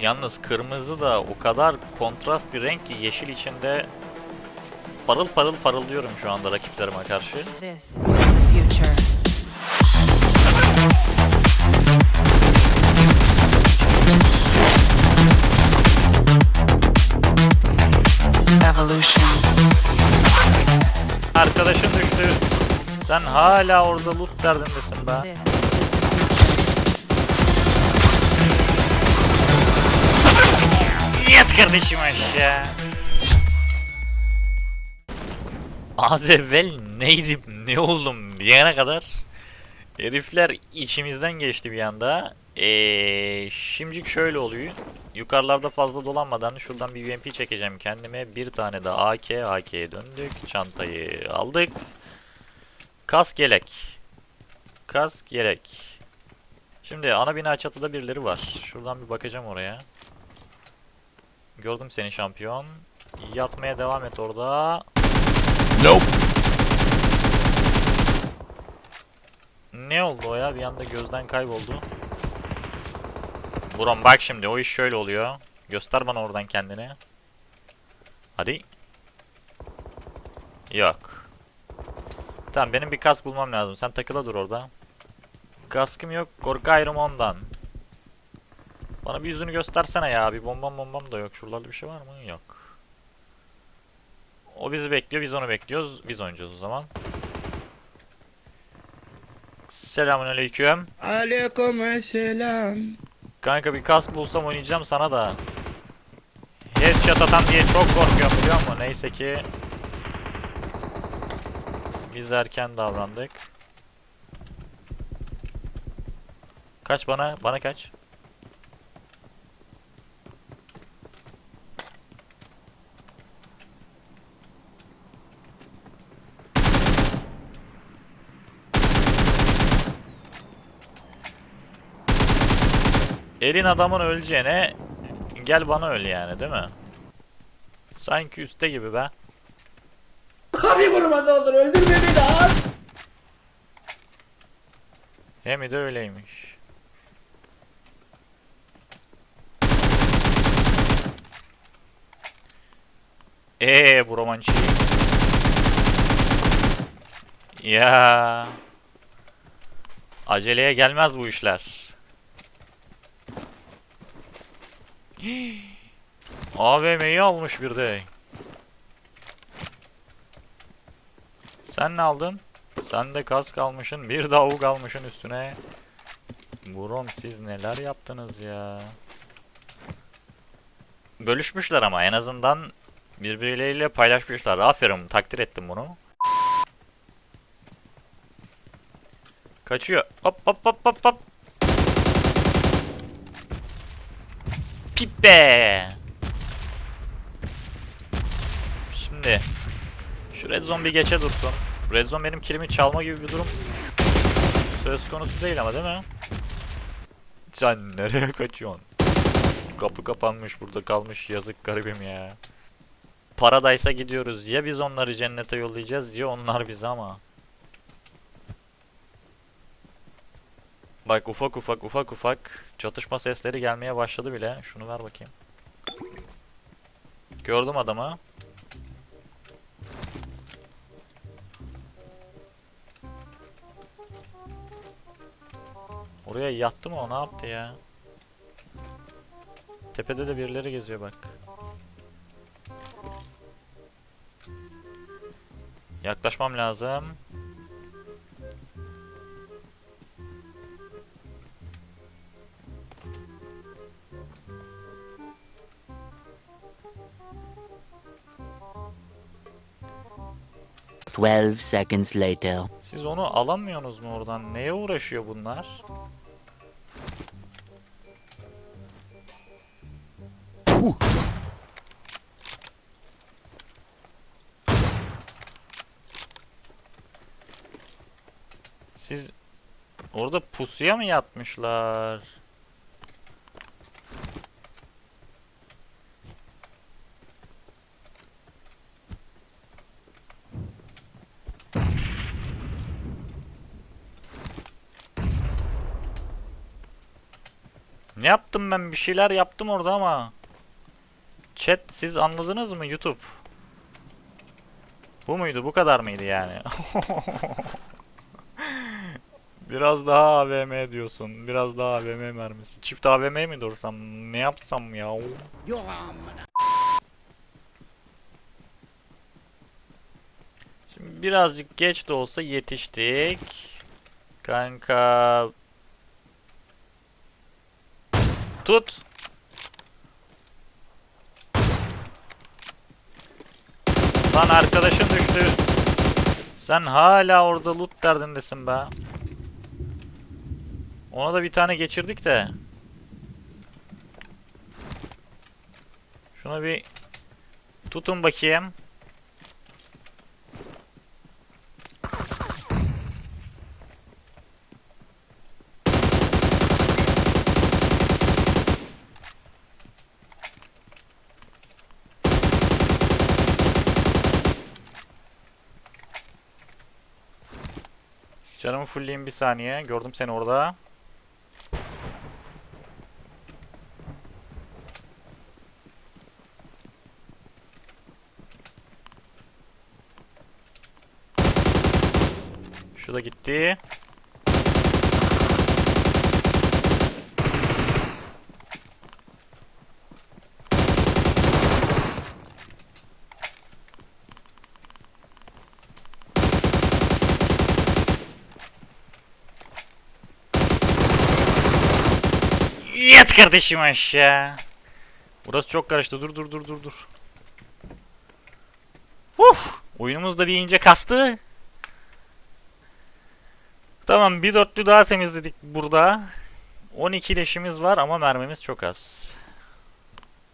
Yalnız kırmızı da o kadar kontrast bir renk ki yeşil içinde parıl parıl parıldıyorum şu anda rakiplerime karşı. Arkadaşın düştü. Sen hala orada loot derdindesin be. Kardeşim aşağı. Az evvel neydim ne oldum diyene kadar herifler içimizden geçti bir anda. Eee şimdilik şöyle oluyor. Yukarılarda fazla dolanmadan şuradan bir UMP çekeceğim kendime. Bir tane de AK, AK'ye döndük. Çantayı aldık. Kask yelek. Kask yelek. Şimdi ana bina çatıda birileri var. Şuradan bir bakacağım oraya. Gördüm seni şampiyon. Yatmaya devam et orada. Nope. Ne oldu o ya? Bir anda gözden kayboldu. Buram bak şimdi o iş şöyle oluyor. Göster bana oradan kendini. Hadi. Yok. Tamam benim bir kask bulmam lazım. Sen takıla dur orada. Kaskım yok. Korkarım ondan. Bana bir yüzünü göstersene ya. Bir bombam bombam da yok. Şuralarda bir şey var mı? Yok. O bizi bekliyor. Biz onu bekliyoruz. Biz oynayacağız o zaman. Selamünaleyküm. Aleykümselam. Kanka bir kask bulsam oynayacağım sana da. Headshot atan diye çok korkuyorum biliyor musun? Neyse ki biz erken davrandık. Kaç bana? Bana kaç? Elin adamın öleceğine gel bana öl yani değil mi? Sanki üstte gibi be. Abi vurma ne olur öldürme beni abi. Hem de öyleymiş. Eee bu romançı. Ya. Aceleye gelmez bu işler. AVM'yi almış bir de. Sen ne aldın? Sen de kask almışsın, bir de avuk almışsın üstüne. Burom siz neler yaptınız ya? Bölüşmüşler ama en azından birbirleriyle paylaşmışlar. Aferin, takdir ettim bunu. Kaçıyor. Hop hop hop hop hop. Pipe. Şimdi şu red zone bir geçe dursun. Red zone benim kilimi çalma gibi bir durum söz konusu değil ama değil mi? Sen nereye kaçıyorsun? Kapı kapanmış burada kalmış yazık garibim ya. Paradise'a gidiyoruz. Ya biz onları cennete yollayacağız ya onlar bizi ama. Bak ufak ufak ufak ufak çatışma sesleri gelmeye başladı bile. Şunu ver bakayım. Gördüm adamı. Oraya yattı mı o ne yaptı ya? Tepede de birileri geziyor bak. Yaklaşmam lazım. Twelve seconds later. Siz onu alamıyorsunuz mu oradan? Neye uğraşıyor bunlar? Siz orada pusuya mı yatmışlar? Ne yaptım ben? Bir şeyler yaptım orada ama. Chat siz anladınız mı YouTube? Bu muydu? Bu kadar mıydı yani? Biraz daha AVM diyorsun. Biraz daha AVM mermisi. Çift AVM mi dursam? Ne yapsam ya? Şimdi birazcık geç de olsa yetiştik. Kanka. Tut. Lan arkadaşın düştü. Sen hala orada loot derdindesin be. Ona da bir tane geçirdik de. Şuna bir tutun bakayım. Canımı fullleyeyim bir saniye. Gördüm seni orada. Şu da gitti. Yat kardeşim aşağı. Burası çok karıştı. Dur dur dur dur dur. Uf! Oyunumuz da bir ince kastı. Tamam bir dörtlü daha temizledik burada. 12 leşimiz var ama mermimiz çok az.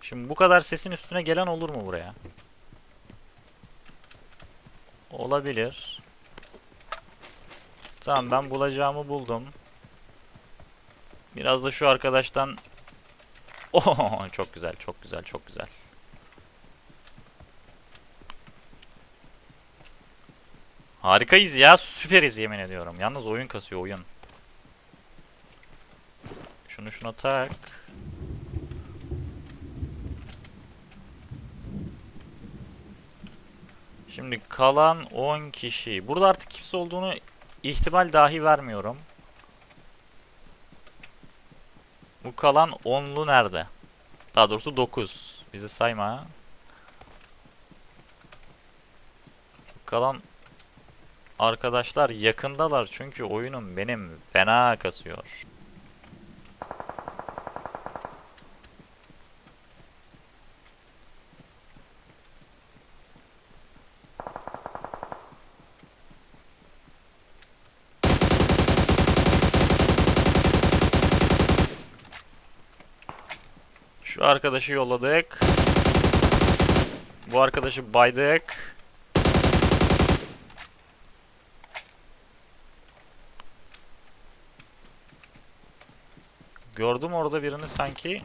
Şimdi bu kadar sesin üstüne gelen olur mu buraya? Olabilir. Tamam ben bulacağımı buldum. Biraz da şu arkadaştan... Oh, çok güzel, çok güzel, çok güzel. Harikayız ya, süperiz yemin ediyorum. Yalnız oyun kasıyor, oyun. Şunu şuna tak. Şimdi kalan 10 kişi. Burada artık kimse olduğunu ihtimal dahi vermiyorum. Bu kalan 10'lu nerede? Daha doğrusu 9. Bizi sayma. Bu kalan arkadaşlar yakındalar çünkü oyunum benim fena kasıyor. Şu arkadaşı yolladık. Bu arkadaşı baydık. Gördüm orada birini sanki.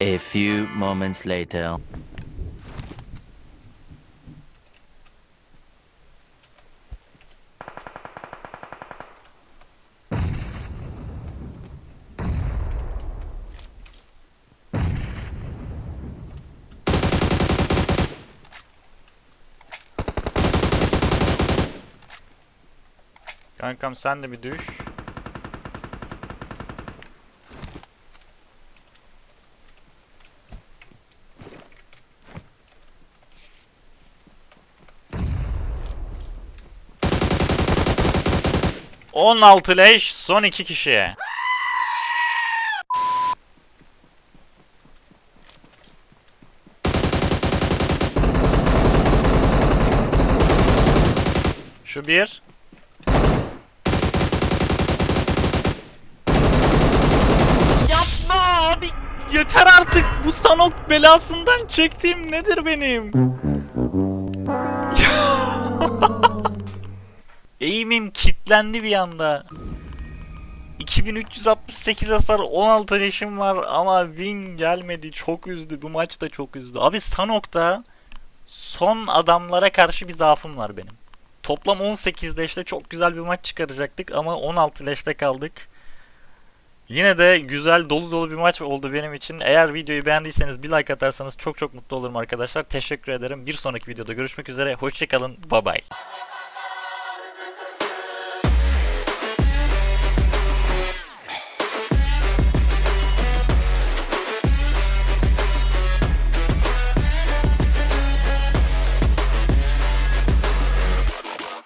A few moments later. Kankam sen de bir düş. On altı leş son iki kişiye. Şu bir. Yapma abi. Yeter artık. Bu Sanok belasından çektiğim nedir benim? Eğimim kitlendi bir anda. 2368 hasar 16 leşim var ama win gelmedi. Çok üzdü. Bu maç da çok üzdü. Abi Sanok'ta son adamlara karşı bir zaafım var benim. Toplam 18 leşle çok güzel bir maç çıkaracaktık ama 16 leşte kaldık. Yine de güzel dolu dolu bir maç oldu benim için. Eğer videoyu beğendiyseniz bir like atarsanız çok çok mutlu olurum arkadaşlar. Teşekkür ederim. Bir sonraki videoda görüşmek üzere. Hoşçakalın. Bye bye.